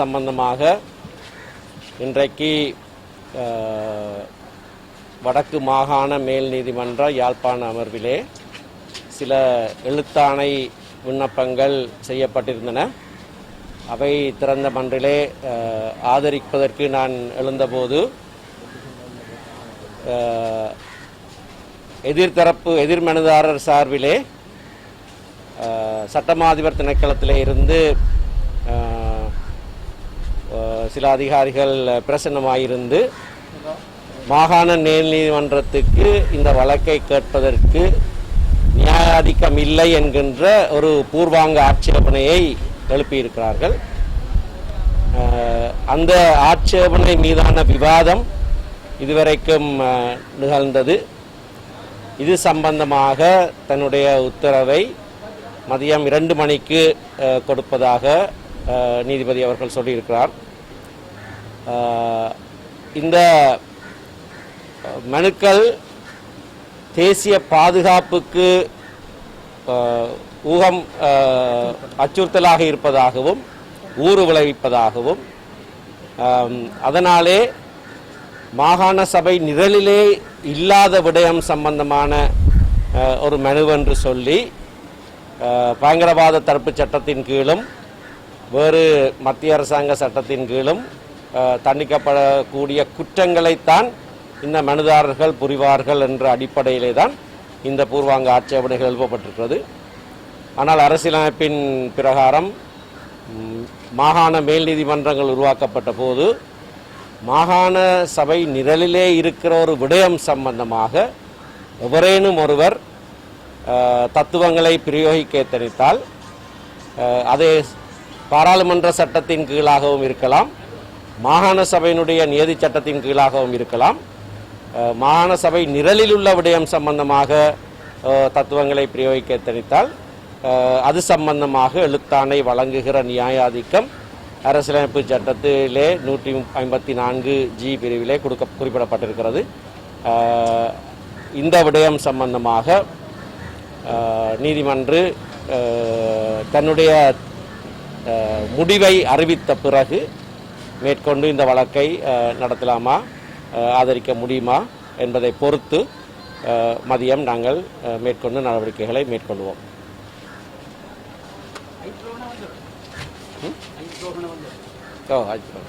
சம்பந்தமாக இன்றைக்கு வடக்கு மாகாண மேல் நீதிமன்ற யாழ்ப்பாண அமர்விலே சில எழுத்தாணை விண்ணப்பங்கள் செய்யப்பட்டிருந்தன. அவை திறந்த மன்றிலே ஆதரிப்பதற்கு நான் எழுந்தபோது எதிர்த்தரப்பு எதிர்மனுதாரர் சார்பிலே சட்டமாதிபர் திணைக்களத்திலே இருந்து சில அதிகாரிகள் பிரசன்னமாயிருந்து மாகாண மேல் நீதிமன்றத்துக்கு இந்த வழக்கை கேட்பதற்கு நியாயாதிக்கம் இல்லை என்கின்ற ஒரு பூர்வாங்க ஆட்சேபனையை எழுப்பியிருக்கிறார்கள். அந்த ஆட்சேபனை மீதான விவாதம் இதுவரைக்கும் நிகழ்ந்தது. இது சம்பந்தமாக தன்னுடைய உத்தரவை மதியம் இரண்டு மணிக்கு கொடுப்பதாக நீதிபதி அவர்கள் சொல்லியிருக்கிறார். இந்த மனுக்கள் தேசிய பாதுகாப்புக்கு ஊகம் அச்சுறுத்தலாக இருப்பதாகவும் ஊறு விளைவிப்பதாகவும் அதனாலே மாகாண சபை நிரலிலே இல்லாத விடயம் சம்பந்தமான ஒரு மனுவென்று சொல்லி பயங்கரவாத தடுப்பு சட்டத்தின் கீழும் வேறு மத்திய அரசாங்க சட்டத்தின் கீழும் தண்டிக்கப்படக்கூடிய குற்றங்களைத்தான் இந்த மனுதாரர்கள் புரிவார்கள் என்ற அடிப்படையிலே தான் இந்த பூர்வாங்க ஆட்சேபனைகள் எழுப்பப்பட்டிருக்கிறது. ஆனால் அரசியலமைப்பின் பிரகாரம் மாகாண மேல் நீதிமன்றங்கள் உருவாக்கப்பட்ட போது மாகாண சபை நிரலிலே இருக்கிற ஒரு விடயம் சம்பந்தமாக எவரேனும் ஒருவர் தத்துவங்களை பிரயோகிக்க தெரித்தால் அதே அது பாராளுமன்ற சட்டத்தின் கீழாகவும் இருக்கலாம். மாகாண சபையினுடைய நியதி சட்டத்தின் கீழாகவும் இருக்கலாம். மாகாண சபை நிரலில் உள்ள விடயம் சம்பந்தமாக தத்துவங்களை பிரயோகிக்க தெரிவித்தால் அது சம்பந்தமாக எழுத்தாணை வழங்குகிற நியாயாதிக்கம் அரசியலமைப்பு சட்டத்திலே நூற்றி ஐம்பத்தி நான்கு ஜி பிரிவிலே கொடுக்க குறிப்பிடப்பட்டிருக்கிறது. இந்த விடயம் சம்பந்தமாக நீதிமன்று தன்னுடைய முடிவை அறிவித்த பிறகு மேற்கொண்டு இந்த வழக்கை நடத்தலாமா ஆதரிக்க முடியுமா என்பதை பொறுத்து மதியம் நாங்கள் மேற்கொண்டு நடவடிக்கைகளை மேற்கொள்வோம். ஓ ஆயிடுச்சு